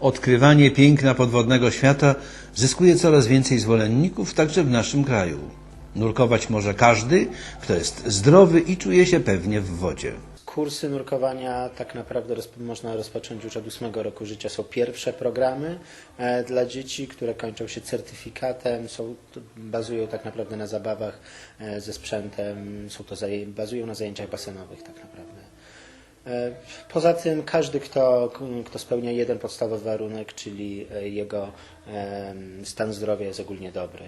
Odkrywanie piękna podwodnego świata zyskuje coraz więcej zwolenników także w naszym kraju. Nurkować może każdy, kto jest zdrowy i czuje się pewnie w wodzie. Kursy nurkowania tak naprawdę można rozpocząć już od ósmego roku życia. Są pierwsze programy e, dla dzieci, które kończą się certyfikatem, są, bazują tak naprawdę na zabawach e, ze sprzętem, są to bazują na zajęciach basenowych tak naprawdę. E, Poza tym każdy, kto, kto spełnia jeden podstawowy warunek, czyli e, jego stan zdrowia jest ogólnie dobry.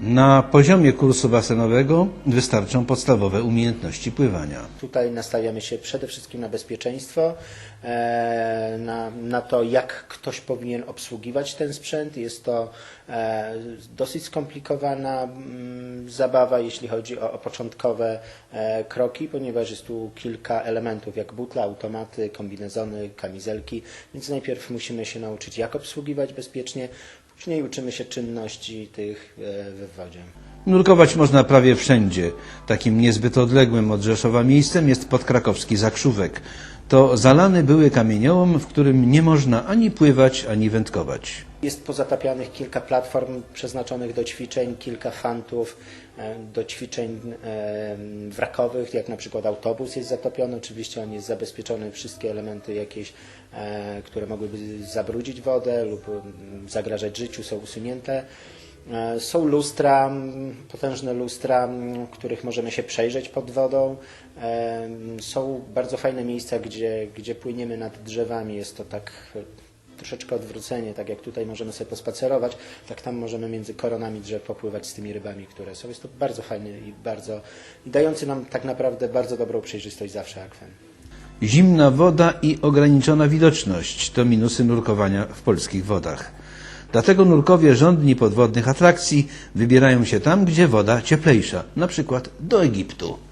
Na poziomie kursu basenowego wystarczą podstawowe umiejętności pływania. Tutaj nastawiamy się przede wszystkim na bezpieczeństwo, e, na, na to, jak ktoś powinien obsługiwać ten sprzęt. Jest to e, dosyć skomplikowana mm, zabawa, jeśli chodzi o, o początkowe e, kroki, ponieważ jest tu kilka elementów, jak butle, automaty, kombinezony, kamizelki, więc najpierw musimy się nauczyć, jak obsługiwać bezpiecznie, później uczymy się czynności tych e, w wodzie. Nurkować można prawie wszędzie. Takim niezbyt odległym od Rzeszowa miejscem jest podkrakowski Zakrzówek. To zalany były kamieniołom, w którym nie można ani pływać, ani wędkować. Jest pozatapianych kilka platform przeznaczonych do ćwiczeń, kilka fantów e, do ćwiczeń e, wrakowych, jak na przykład autobus jest zatopiony, oczywiście on jest zabezpieczony, wszystkie elementy jakieś, e, które mogłyby zabrudzić wodę lub mm, zagrażać życiu są usunięte. Są lustra, potężne lustra, w których możemy się przejrzeć pod wodą. Są bardzo fajne miejsca, gdzie, gdzie płyniemy nad drzewami. Jest to tak troszeczkę odwrócenie, tak jak tutaj możemy sobie pospacerować, tak tam możemy między koronami drzew popływać z tymi rybami, które są. Jest to bardzo fajny i bardzo i dający nam tak naprawdę bardzo dobrą przejrzystość zawsze akwen. Zimna woda i ograniczona widoczność to minusy nurkowania w polskich wodach. Dlatego nurkowie żądni podwodnych atrakcji wybierają się tam, gdzie woda cieplejsza, na przykład do Egiptu.